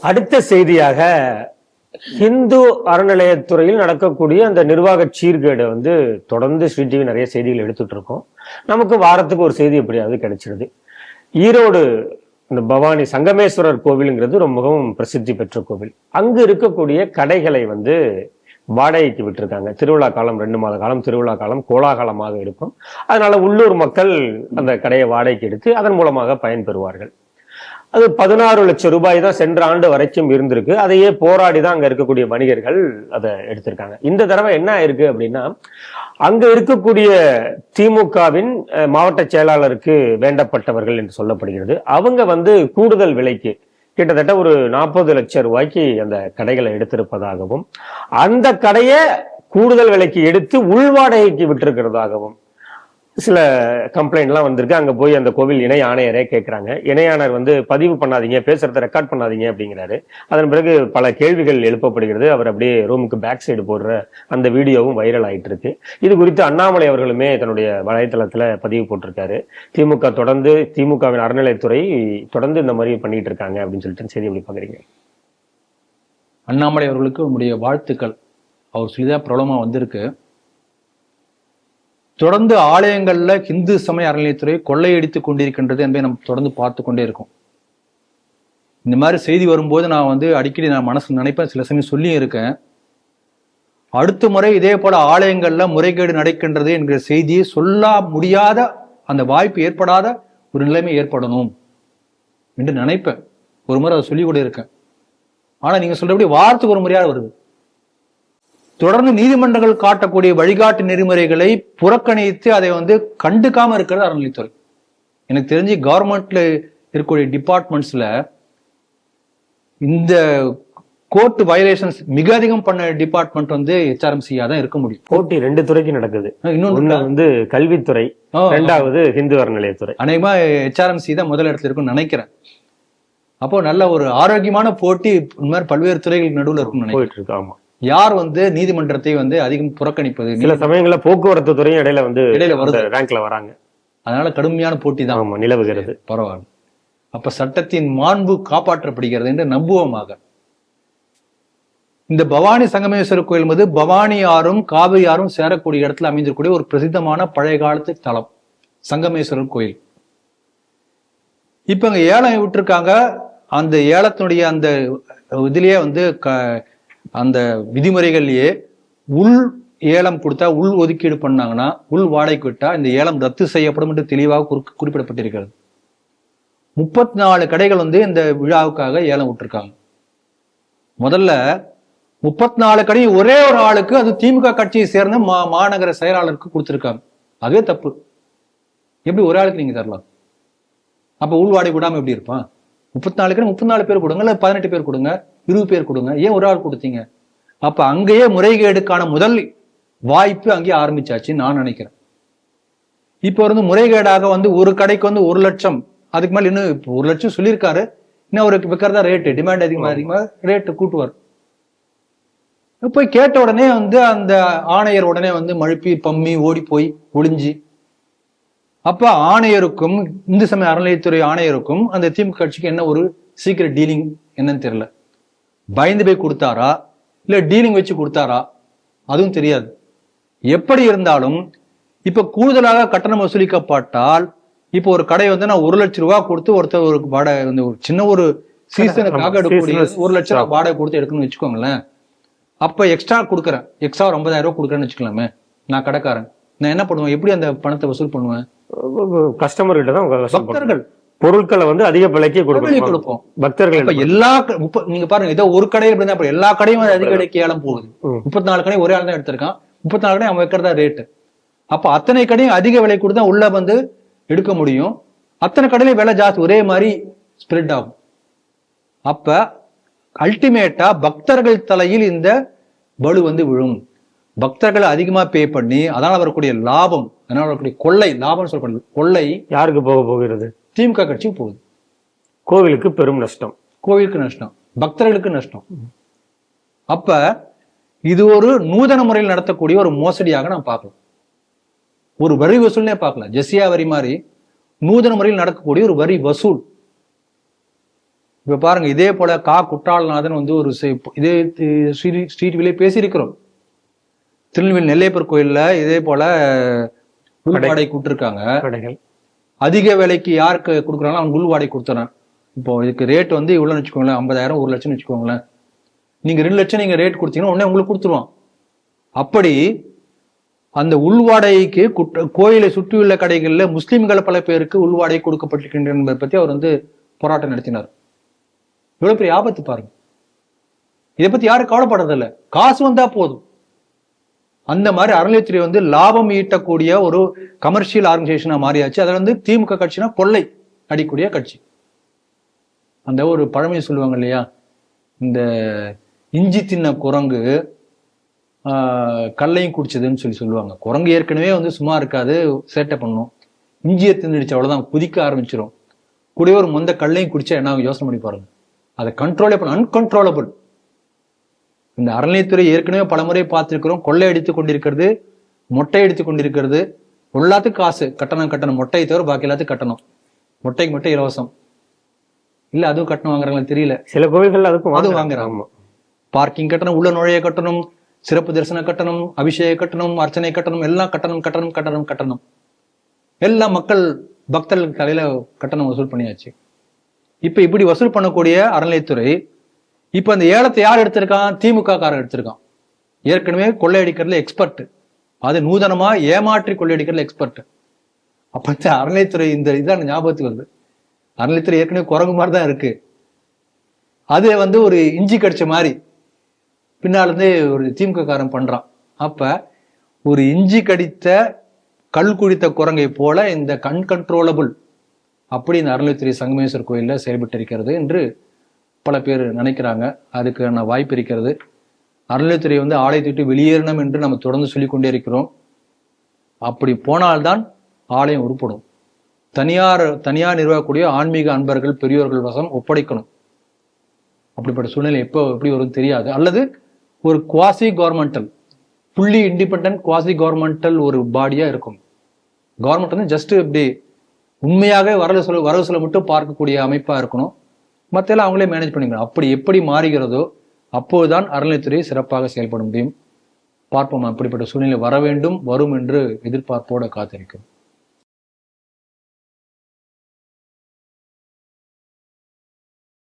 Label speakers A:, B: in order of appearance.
A: அடுத்த செய்தியாக ஹிந்து அறநிலையத்துறையில் நடக்கக்கூடிய அந்த நிர்வாக சீர்கேடை வந்து தொடர்ந்து ஸ்ரீ நிறைய செய்திகள் எடுத்துட்டு இருக்கோம். நமக்கு வாரத்துக்கு ஒரு செய்தி எப்படியாவது கிடைச்சிருது. ஈரோடு இந்த பவானி சங்கமேஸ்வரர் கோவிலுங்கிறது ரொம்பவும் பிரசித்தி பெற்ற கோவில். அங்கு இருக்கக்கூடிய கடைகளை வந்து வாடகைக்கு விட்டுருக்காங்க. திருவிழா காலம் ரெண்டு மாத காலம் திருவிழா காலம் கோலாகலமாக இருக்கும். அதனால உள்ளூர் மக்கள் அந்த கடையை வாடகைக்கு எடுத்து அதன் மூலமாக பயன்பெறுவார்கள். அது பதினாறு லட்சம் ரூபாய் தான் சென்ற ஆண்டு வரைக்கும் இருந்திருக்கு. அதையே போராடி தான் அங்க இருக்கக்கூடிய வணிகர்கள் அதை எடுத்திருக்காங்க. இந்த தடவை என்ன ஆயிருக்கு அப்படின்னா அங்க இருக்கக்கூடிய திமுகவின் மாவட்ட செயலாளருக்கு வேண்டப்பட்டவர்கள் என்று சொல்லப்படுகிறது. அவங்க வந்து கூடுதல் விலைக்கு கிட்டத்தட்ட ஒரு நாற்பது லட்சம் ரூபாய்க்கு அந்த கடைகளை எடுத்திருப்பதாகவும் அந்த கடையை கூடுதல் விலைக்கு எடுத்து உள்வாடகைக்கு விட்டிருக்கிறதாகவும் சில கம்ப்ளைண்ட்லாம் வந்திருக்கு. அங்கே போய் அந்த கோவில் இணை ஆணையரே கேட்குறாங்க இணையாளர் வந்து பதிவு பண்ணாதீங்க பேசுறத ரெக்கார்ட் பண்ணாதீங்க அப்படிங்கிறாரு. அதன் பிறகு பல கேள்விகள் எழுப்பப்படுகிறது. அவர் அப்படியே ரூமுக்கு பேக் சைடு போடுற அந்த வீடியோவும் வைரல் ஆகிட்டு இருக்கு இது குறித்து அண்ணாமலை அவர்களுமே தன்னுடைய வலைத்தளத்தில் பதிவு போட்டிருக்காரு. திமுக தொடர்ந்து திமுகவின் அறநிலைத்துறை தொடர்ந்து இந்த மாதிரி பண்ணிட்டு இருக்காங்க அப்படின்னு சொல்லிட்டு செய்தி எப்படி
B: அண்ணாமலை அவர்களுக்கு உங்களுடைய வாழ்த்துக்கள். அவர் சொல்லிதான் பிரபலமாக வந்திருக்கு. தொடர்ந்து ஆலயங்கள்ல இந்து சமய அறநிலையத்துறை கொள்ளையடித்து கொண்டிருக்கின்றது என்பதை நம்ம தொடர்ந்து பார்த்து கொண்டே இருக்கோம். இந்த மாதிரி செய்தி வரும்போது நான் வந்து அடிக்கடி நான் மனசு நினைப்பேன் சில சமயம் சொல்லியும் இருக்கேன். அடுத்த முறை இதே போல ஆலயங்கள்ல முறைகேடு நடக்கின்றது என்கிற செய்தியை சொல்ல முடியாத அந்த வாய்ப்பு ஏற்படாத ஒரு நிலைமை ஏற்படணும் என்று நினைப்பேன். ஒரு முறை அதை சொல்லி கூட இருக்கேன். ஆனா நீங்க சொல்றபடி வாரத்துக்கு ஒரு முறையாக வருது. தொடர்ந்து நீதிமன்றங்கள் காட்டக்கூடிய வழிகாட்டு நெறிமுறைகளை புறக்கணித்து அதை வந்து கண்டுக்காம இருக்கிறது அறநிலைத்துறை எனக்கு தெரிஞ்சு கவர்மெண்ட்ல இருக்கக்கூடிய டிபார்ட்மெண்ட்ஸ்ல இந்த கோர்ட் வயலேஷன்ஸ் மிக அதிகம் பண்ண டிபார்ட்மெண்ட் வந்து ஹெச்ஆர்எம்சியா தான் இருக்க முடியும்.
A: போட்டி ரெண்டு துறைக்கு நடக்குது.
B: இன்னொன்று
A: வந்து கல்வித்துறை ரெண்டாவது ஹிந்து அறநிலையத்துறை.
B: அநேகமா ஹெச்ஆர்எம்சி தான் முதல் இடத்துல இருக்கும்னு நினைக்கிறேன். அப்போ நல்ல ஒரு ஆரோக்கியமான போட்டி இந்த மாதிரி பல்வேறு துறைகளுக்கு நடுவுல இருக்கும்னு நினைக்கிறேன்.
A: ஆமா.
B: யார் வந்து நீதிமன்றத்தை வந்து அதிகம் புறக்கணிப்பது?
A: சில சமயங்கள்ல போக்குவரத்து துறையும் இடையில வந்து
B: இடையில வருது.
A: ரேங்க்ல வராங்க.
B: அதனால கடுமையான போட்டி தான்.
A: ஆமா நிலவுகிறது.
B: பரவாயில்ல. அப்ப சட்டத்தின் மாண்பு காப்பாற்றப்படுகிறது என்று நம்புவோமாக. இந்த பவானி சங்கமேஸ்வரர் கோயில் என்பது பவானி ஆறும் காவிரி ஆறும் சேரக்கூடிய இடத்துல அமைந்திருக்கக்கூடிய ஒரு பிரசித்தமான பழைய காலத்து தலம் சங்கமேஸ்வரர் கோயில். இப்ப இங்க ஏலம் விட்டுருக்காங்க. அந்த ஏலத்தினுடைய அந்த இதுலயே வந்து க அந்த விதிமுறைகள்லயே உள் ஏலம் கொடுத்தா உள் ஒதுக்கீடு பண்ணாங்கன்னா உள் வாடகைக்கு விட்டா இந்த ஏலம் ரத்து செய்யப்படும் என்று தெளிவாக குறிப்பிடப்பட்டிருக்கிறது. முப்பத்தி நாலு கடைகள் வந்து இந்த விழாவுக்காக ஏலம் விட்டுருக்காங்க. முதல்ல முப்பத்தி நாலு கடையும் ஒரே ஒரு ஆளுக்கு அது திமுக கட்சியை சேர்ந்த மா மாநகர செயலாளருக்கு கொடுத்துருக்காங்க. அதுவே தப்பு. எப்படி ஒரு ஆளுக்கு நீங்க தரலாம்? அப்ப உள்வாடகை விடாம எப்படி இருப்பான்? முப்பத்தி நாலு கடை முப்பத்தி நாலு பேர் கொடுங்க இல்ல பதினெட்டு பேர் கொடுங்க. இருபது பேர் கொடுங்க. ஏன் ஒரு ஆள் கொடுத்தீங்க? அப்ப அங்கேயே முறைகேடுக்கான முதல் வாய்ப்பு அங்கேயே ஆரம்பிச்சாச்சுன்னு நான் நினைக்கிறேன். இப்போ வந்து முறைகேடாக வந்து ஒரு கடைக்கு வந்து ஒரு லட்சம் அதுக்கு மேலே இன்னும் இப்போ ஒரு லட்சம் சொல்லியிருக்காரு. இன்னும் அவருக்கு விற்கிறதா ரேட்டு டிமாண்ட் அதிகமாக அதிகமாக ரேட்டு கூட்டுவார் போய் கேட்ட உடனே வந்து அந்த ஆணையர் உடனே வந்து மழுப்பி பம்மி ஓடி போய் ஒளிஞ்சு. அப்ப ஆணையருக்கும் இந்து சமய அறநிலையத்துறை ஆணையருக்கும் அந்த திமுக கட்சிக்கு என்ன ஒரு சீக்கிரம் டீலிங் என்னன்னு தெரியல. பயந்து போய் கொடுத்தாரா? இல்ல டீலிங் வச்சு கொடுத்தாரா? அதுவும் தெரியாது. எப்படி இருந்தாலும் இப்ப கூடுதலாக கட்டணம் வசூலிக்கப்பட்டால் இப்போ ஒரு கடை வந்து நான் ஒரு லட்சம் ரூபாய் கொடுத்து ஒருத்தர் ஒரு வாடகை வந்து ஒரு சின்ன ஒரு சீசனுக்காக எடுக்கக்கூடிய ஒரு லட்சம்
A: stock.
B: வாடகை கொடுத்து எடுக்கணும்னு வச்சுக்கோங்களேன். அப்ப எக்ஸ்ட்ரா கொடுக்குறேன். எக்ஸ்ட்ரா ஒரு ஐம்பதாயிரம் ரூபாய் கொடுக்குறேன்னு வச்சுக்கலாமே. நான் கடைக்காரன். நான் என்ன பண்ணுவேன்? எப்படி அந்த பணத்தை வசூல் பண்ணுவேன்?
A: கஸ்டமர் கிட்ட தான்.
B: பக்தர்கள்.
A: பொருட்களை வந்து அதிக விலைக்கு
B: கொடுப்போம்.
A: பக்தர்கள்
B: இப்ப எல்லா நீங்க பாருங்க ஏதோ ஒரு கடையில் அப்புறம் எல்லா கடையும் அதிக விலைக்கு ஏலம் போகுது. முப்பத்தி நாலு கடை ஒரே ஆள் தான் எடுத்திருக்கான். முப்பத்தி நாலு கடை அவன் வைக்கிறதா ரேட்டு அப்ப அத்தனை கடையும் அதிக விலை கொடுத்தா உள்ள வந்து எடுக்க முடியும். அத்தனை கடையிலும் விலை ஜாஸ்தி. ஒரே மாதிரி ஸ்ப்ரெட் ஆகும். அப்ப அல்டிமேட்டா பக்தர்கள் தலையில் இந்த பலு வந்து விழும். பக்தர்கள் அதிகமா பே பண்ணி அதனால வரக்கூடிய லாபம் அதனால வரக்கூடிய கொள்ளை லாபம் சொல்லப்படுது. கொள்ளை
A: யாருக்கு போக போகிறது?
B: திமுக கட்சிக்கு போகுது.
A: கோவிலுக்கு பெரும் நஷ்டம்.
B: கோவிலுக்கு நஷ்டம் பக்தர்களுக்கு நஷ்டம். அப்ப இது ஒரு நூதன முறையில் நடத்தக்கூடிய ஒரு மோசடியாக நான் பார்க்கலாம். ஒரு வரி வசூல்னே பார்க்கலாம். ஜெசியா வரி மாதிரி நூதன முறையில் நடக்கக்கூடிய ஒரு வரி வசூல். இப்ப பாருங்க இதே போல கா. குற்றாலநாதன் வந்து ஒரு இதே ஸ்ரீ- ஸ்ரீடிவிலே பேசியிருக்கிறோம். திருநெல்வேலி நெல்லையப்பர் கோயில்ல இதே போல உள் வாடகை கூட்டிருக்காங்க. அதிக விலைக்கு யாருக்கு கொடுக்குறாங்களோ அவங்க உள்வாடை கொடுத்துறான் கொடுத்துறேன் இப்போ இதுக்கு ரேட் வந்து இவ்வளோன்னு வச்சுக்கோங்களேன் ஐம்பதாயிரம் ஒரு லட்சம்னு வச்சுக்கோங்களேன். நீங்கள் ரெண்டு லட்சம் நீங்கள் ரேட் கொடுத்தீங்கன்னா உடனே உங்களுக்கு கொடுத்துருவான். அப்படி அந்த உள்வாடகைக்கு கோயிலை சுற்றியுள்ள கடைகளில் முஸ்லீம்கள் பல பேருக்கு உள்வாடகை கொடுக்கப்பட்டிருக்கின்றன என்பதை பற்றி அவர் வந்து போராட்டம் நடத்தினார். இவ்வளோ பெரிய ஆபத்து பாருங்க. இதை பற்றி யாரும் கவலைப்படுறதில்ல. காசு வந்தால் போதும். அந்த மாதிரி அறநிலையத்துறை வந்து லாபம் ஈட்டக்கூடிய ஒரு கமர்ஷியல் ஆர்கனைசேஷனா மாறியாச்சு. அதில் வந்து திமுக கட்சினா கொள்ளை அடிக்கூடிய கட்சி. அந்த ஒரு பழமையை சொல்லுவாங்க இல்லையா? இந்த இஞ்சி தின்ன குரங்கு கல்லையும் குடிச்சதுன்னு சொல்லி சொல்லுவாங்க. குரங்கு ஏற்கனவே வந்து சும்மா இருக்காது சேட்டை பண்ணும். இஞ்சியை தின்னுடுச்சு அவ்வளோதான் குதிக்க ஆரம்பிச்சிடும் கூடவே ஒரு மொந்த கல்லையும் குடிச்சா என்ன யோசனை பண்ணி பாருங்க. அதை கண்ட்ரோலே பண்ண அன்கன்ட்ரோலபிள் இந்த அறநிலையத்துறை ஏற்கனவே பலமுறை பார்த்திருக்கிறோம். கொள்ளை அடித்து கொண்டிருக்கிறது மொட்டை அடித்து கொண்டிருக்கிறது. எல்லாத்துக்கும் காசு கட்டணம் கட்டணம். மொட்டையை தவிர பாக்கி எல்லாத்துக்கும் கட்டணம். மொட்டைக்கு மட்டும் இலவசம். இல்ல அதுவும் கட்டணம் வாங்குறாங்களா தெரியல.
A: சில கோவில்கள் அதுக்கும்
B: அதுவும்
A: வாங்குறாங்க.
B: பார்க்கிங் கட்டணம் உள்ள நுழைய கட்டணம் சிறப்பு தரிசன கட்டணம் அபிஷேக கட்டணம் அர்ச்சனை கட்டணம் எல்லாம் கட்டணம் கட்டணம் கட்டணம் கட்டணம். எல்லா மக்கள் பக்தர்கள் தலையில கட்டணம் வசூல் பண்ணியாச்சு. இப்ப இப்படி வசூல் பண்ணக்கூடிய அறநிலையத்துறை இப்ப அந்த ஏலத்தை யார் எடுத்திருக்கான்? திமுக காரன் எடுத்திருக்கான். ஏற்கனவே கொள்ளையடிக்கிறதுல எக்ஸ்பர்ட் அது நூதனமா ஏமாற்றி கொள்ளையடிக்கிறதுல எக்ஸ்பர்ட் அப்ப இந்த அறநிலையத்துறை இந்த இதான் ஞாபகத்துக்கு வருது. அறநிலைத்துறை ஏற்கனவே குரங்கு மாதிரி தான் இருக்கு. அது வந்து ஒரு இஞ்சி கடிச்ச மாதிரி. பின்னால இருந்து ஒரு திமுக காரன் பண்றான். அப்ப ஒரு இஞ்சி கடித்த கல் குடித்த குரங்கை போல இந்த கண் கண்ட்ரோலபிள் அப்படி இந்த அருள்த்துறை சங்கமேஸ்வரர் கோயிலில் செயல்பட்டு இருக்கிறது என்று பல பேர் நினைக்கிறாங்க. அதுக்கான வாய்ப்பு இருக்கிறது. அறநிலைத்துறை வந்து ஆலயத்தை விட்டு வெளியேறணும் என்று நம்ம தொடர்ந்து சொல்லிக்கொண்டே இருக்கிறோம். அப்படி போனால்தான் ஆலயம் உருப்படும். தனியார் தனியார் நிர்வாகக்கூடிய ஆன்மீக அன்பர்கள் பெரியோர்கள் வசம் ஒப்படைக்கணும். அப்படிப்பட்ட சூழ்நிலை எப்போ எப்படி வரும் தெரியாது. அல்லது ஒரு quasi governmental fully independent quasi governmental ஒரு பாடியா இருக்கும். கவர்மெண்ட் வந்து ஜஸ்ட் இப்படி உண்மையாக வரவு செலவு வரவு செலவு மட்டும் பார்க்கக்கூடிய அமைப்பா இருக்கணும். மத்த எல்லாம் அவங்களே மேனேஜ் பண்ணிக்கணும். அப்படி எப்படி மாறுகிறதோ அப்போதுதான் அறநிலைத்துறை சிறப்பாக செயல்பட முடியும். பார்ப்போம் அப்படிப்பட்ட சூழ்நிலை வர வேண்டும் வரும் என்று எதிர்பார்ப்போடு காத்திருக்கும்